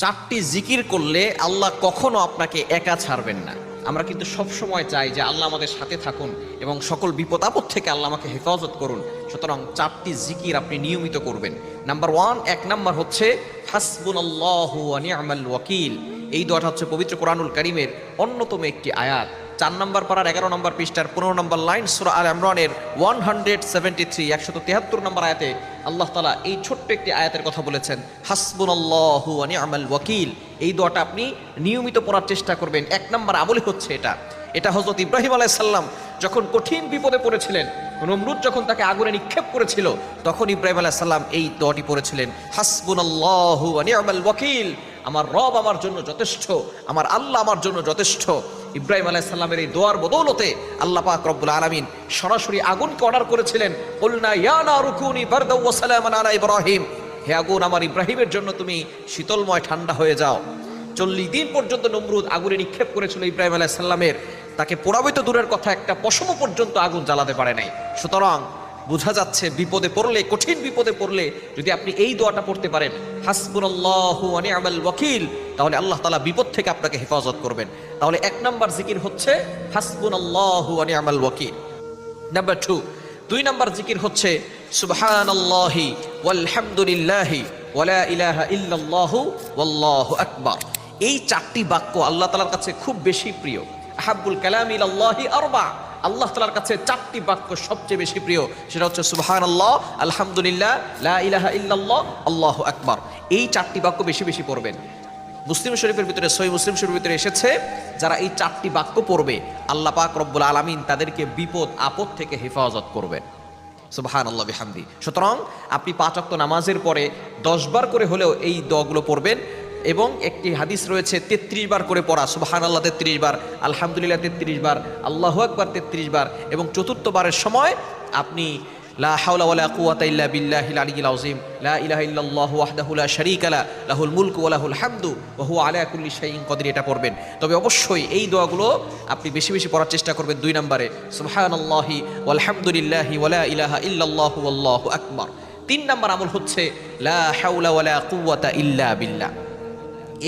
চারটি জিকির করলে আল্লাহ কখনো আপনাকে একা ছাড়বেন না। আমরা কিন্তু সব সময় চাই যে আল্লাহ আমাদের সাথে থাকুন এবং সকল বিপদ আপদ থেকে আল্লাহ আমাকে হেফাজত করুন। সুতরাং চারটি জিকির আপনি নিয়মিত করবেন। নাম্বার ওয়ান, এক নাম্বার হচ্ছে হাসবুন আল্লাহ ওয়াকিল। এই দোয়াটা হচ্ছে পবিত্র কোরআনুল করিমের অন্যতম একটি আয়াত। চার নম্বর পাড়ার এগারো নম্বর পৃষ্ঠার পনেরো নম্বর লাইন সুরা আল ইমরানের ওয়ান হান্ড্রেড সেভেন্টি থ্রি একশত তেহাত্তর নম্বর আয়াতে আল্লাহ তালা এই ছোট্ট একটি আয়াতের কথা বলেছেন হাসবুন আল্লাহু আমাল ওয়াকিল। এই দোয়াটা আপনি নিয়মিত পড়ার চেষ্টা করবেন। এক নম্বর আমলে হচ্ছে এটা। এটা হজরত ইব্রাহিম আলাইসাল্লাম যখন কঠিন বিপদে পড়েছিলেন নমরুদ যখন তাকে আগুনে নিক্ষেপ করেছিল, তখন ইব্রাহিম আলাইসাল্লাম এই দোয়াটি পড়েছিলেন হাসবুন আল্লাহু আমাল ওয়াকিল। আমার রব আমার জন্য যথেষ্ট, আমার আল্লাহ আমার জন্য যথেষ্ট। ইব্রাহিম আলাইসাল্লামের এই দোয়ার বদৌলতে আল্লাহ পাক রব্বুল আলমিন সরাসরি আগুনকে অর্ডার করেছিলেন। ইব্রাহিম। হে আগুন আমার ইব্রাহিমের জন্য তুমি শীতলময় ঠান্ডা হয়ে যাও। চল্লিশ দিন পর্যন্ত নমরুদ আগুনে নিক্ষেপ করেছিল ইব্রাহিম আলাইসাল্লামের তাকে পোড়াবিত দূরের কথা একটা পশম পর্যন্ত আগুন জ্বালাতে পারে নাই। সুতরাং বোঝা যাচ্ছে বিপদে পড়লে, কঠিন বিপদে পড়লে যদি আপনি এই দোয়াটা পড়তে পারেন, হাসবুনাল্লাহু ওয়া নি'মাল ওয়াকিল, তাহলে আল্লাহ তালা বিপদ থেকে আপনাকে হেফাজত করবেন। তাহলে এক নম্বর জিকির হচ্ছে হাসবুনাল্লাহু ওয়া নি'মাল ওয়াকিল। নাম্বার টু দুই নাম্বার জিকির হচ্ছে সুবহানাল্লাহি ওয়ালহামদুলিল্লাহি ওয়ালা ইলাহা ইল্লাল্লাহু ওয়াল্লাহু আকবার। এই চারটি বাক্য আল্লাহ তাআলার কাছে খুব বেশি প্রিয়। আহাব্বুল কালাম ইলাল্লাহি আরবা। আল্লাহ তালার কাছে চারটি বাক্য সবচেয়ে বেশি প্রিয়। সেটা হচ্ছে সুবাহান আল্লাহ আলহামদুলিল্লাহ, লা ইলাহা ইল্লাল্লাহ, আল্লাহ আকবার। এই চারটি বাক্য বেশি বেশি পড়বেন। মুসলিম শরীফের ভিতরে সই মুসলিম শরীফের ভিতরে এসেছে, যারা এই চারটি বাক্য পড়বে, আল্লাহ পাক রব্বুল আলামিন তাদেরকে বিপদ, আপদ থেকে হেফাজত করবেন সুবাহান আল্লাহ বিহামদি। সুতরাং আপনি পাঁচ অক্ত নামাজের পরে দশবার করে হলেও এই দগুলো পড়বেন। এবং একটি হাদিস রয়েছে তেত্রিশ বার করে পড়া সুবাহান আল্লাহ তেত্রিশ বার, আলহামদুলিল্লাহ তেত্রিশ বার, আল্লাহ আকবার তেত্রিশ বার, এবং চতুর্থবারের সময় আপনি লা লা লাহুল লাহুল এটা পড়বেন। তবে অবশ্যই এই দোয়াগুলো আপনি বেশি বেশি পড়ার চেষ্টা করবেন দুই নম্বরে, সুবহানাল্লাহি ইলাহা তিন নম্বর আমল হচ্ছে লা ইল্লা বিল্লাহ।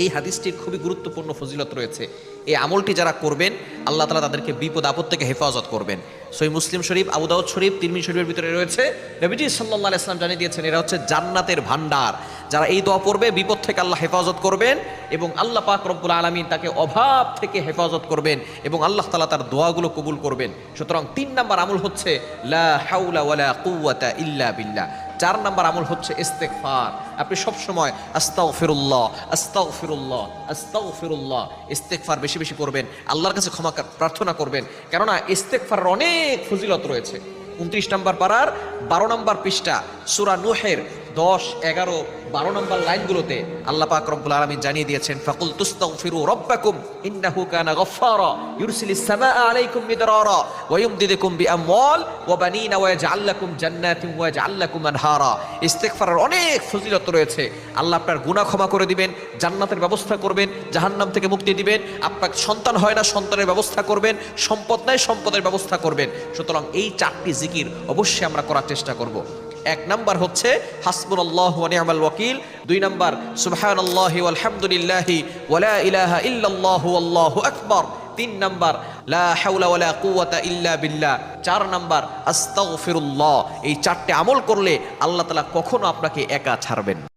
এই হাদিসটির খুবই গুরুত্বপূর্ণ ফজিলত রয়েছে। এই আমলটি যারা করবেন, আল্লাহ তালা তাদেরকে বিপদ আপদ থেকে হেফাজত করবেন। সই মুসলিম শরীফ, আবু দাউদ শরীফ তিরমি শরীফের ভিতরে রয়েছে। নবীজি সাল্লাহ ইসলাম জানিয়ে দিয়েছেন, এরা হচ্ছে জান্নাতের ভান্ডার যারা এই দোয়া পড়বে, বিপদ থেকে আল্লাহ হেফাজত করবেন এবং আল্লাহ পাক রব্বুল আলমিন তাকে অভাব থেকে হেফাজত করবেন এবং আল্লাহ তালা তার দোয়াগুলো কবুল করবেন। সুতরাং তিন নাম্বার আমল হচ্ছে, লা হাউলা ওয়ালা ইল্লা বিল্লাহ। চার নাম্বার আমল হচ্ছে ইস্তেকফার আপনি সব সময় আস্তাও ফিরুল্লাহ আস্তাও ফিরুল্লাহ আস্তাও ফিরুল্লাহ ইস্তেকফার বেশি বেশি করবেন আল্লাহর কাছে ক্ষমা প্রার্থনা করবেন। কেননা ইস্তেকফারের অনেক ফজিলত রয়েছে। উনত্রিশ নাম্বার পাড়ার বারো নম্বর পৃষ্ঠা, সুরা নুহের দশ, এগারো, বারো নম্বর লাইনগুলোতে আল্লাহ পাক রব্বুল আলামিন জানিয়ে দিয়েছেন, ফাকুল তুস্তাগফিরু রাব্বাকুম, ইন্নাহু কানা গফফারা, ইউরসিলিস সামাআ আলাইকুম মিদরারা, ওয়া ইউমদিদুকুম বিআমওয়াল, ওয়া বানিনা, ওয়া ইয়াজআল লাকুম জান্নাতিন, ওয়া ইয়াজআল লাকুম আনহারা। ইস্তিগফারের অনেক ফজিলত রয়েছে। আল্লাহ আপনার গুনাহ ক্ষমা করে দিবেন, জান্নাতের ব্যবস্থা করবেন, জাহান্নাম থেকে মুক্তি দিবেন আপনার সন্তান হয় না, সন্তানের ব্যবস্থা করবেন, সম্পদ নাই, সম্পদের ব্যবস্থা করবেন। সুতরাং এই চারটি জিকির অবশ্যই আমরা করার চেষ্টা করব। এক নাম্বার হচ্ছে হাসবুল আল্লাহ নিয়ামাল ওয়াকিল দুই নাম্বার সুবহান আল্লাহ আলহামদুলিল্লাহি ওয়ালা ইলাহা ইল্লাল্লাহু আল্লাহু আকবার তিন নাম্বার, লা হাওলা ওয়ালা কুওয়াতা ইল্লা বিল্লাহ চার নাম্বার, আস্তাগফিরুল্লাহ এই চারটে আমল করলে আল্লাহ তাআলা কখনো আপনাকে একা ছাড়বেন।